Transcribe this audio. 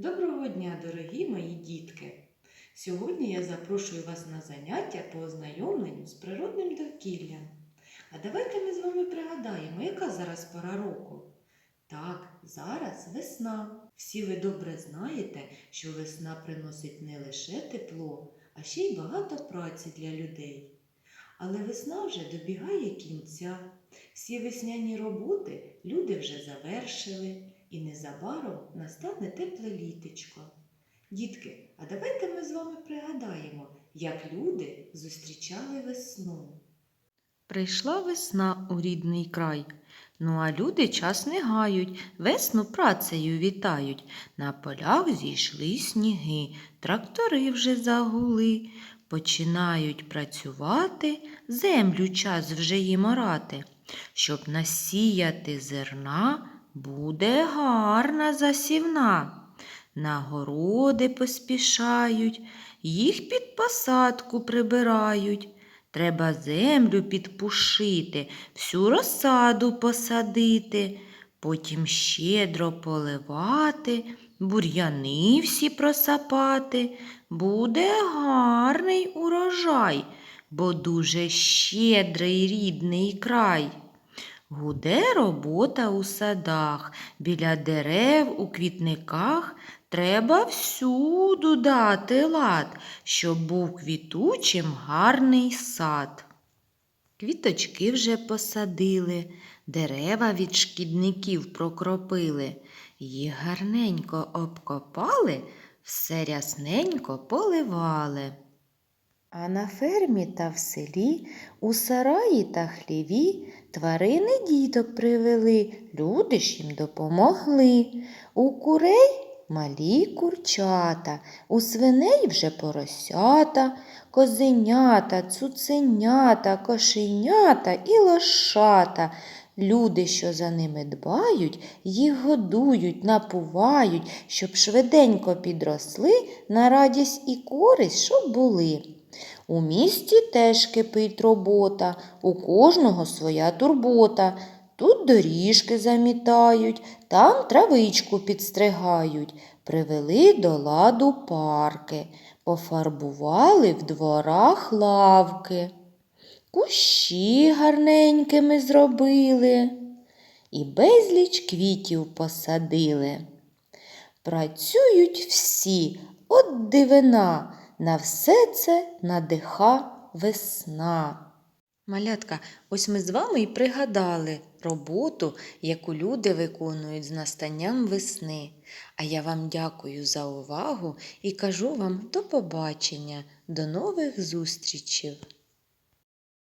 Доброго дня, дорогі мої дітки! Сьогодні я запрошую вас на заняття по ознайомленню з природним довкіллям. А давайте ми з вами пригадаємо, яка зараз пора року. Так, зараз весна. Всі ви добре знаєте, що весна приносить не лише тепло, а ще й багато праці для людей. Але весна вже добігає кінця. Всі весняні роботи люди вже завершили, і незабаром настане тепле літечко. Дітки, а давайте ми з вами пригадаємо, як люди зустрічали весну. Прийшла весна у рідний край. Ну а люди час не гають, весну працею вітають. На полях зійшли сніги, трактори вже загули. Починають працювати, землю час вже їм орати. Щоб насіяти зерна, буде гарна засівна. На городи поспішають, їх під посадку прибирають. Треба землю підпушити, всю розсаду посадити, потім щедро поливати, бур'яни всі просапати. Буде гарний урожай, бо дуже щедрий рідний край. Гуде робота у садах, біля дерев, у квітниках. Треба всюду дати лад, щоб був квітучим гарний сад. Квіточки вже посадили, дерева від шкідників прокропили, їх гарненько обкопали, все рясненько поливали. А на фермі та в селі, у сараї та хліві тварини діток привели, люди ж їм допомогли. У курей малі курчата, у свиней вже поросята, козенята, цуценята, кошенята і лошата. Люди, що за ними дбають, їх годують, напувають, щоб швиденько підросли, на радість і користь, щоб були. У місті теж кипить робота, у кожного своя турбота. Тут доріжки замітають, там травичку підстригають, привели до ладу парки, пофарбували в дворах лавки, кущі гарненькими зробили і безліч квітів посадили. Працюють всі, от дивина, на все це надиха весна. Малятка, ось ми з вами і пригадали роботу, яку люди виконують з настанням весни. А я вам дякую за увагу і кажу вам до побачення, до нових зустрічей.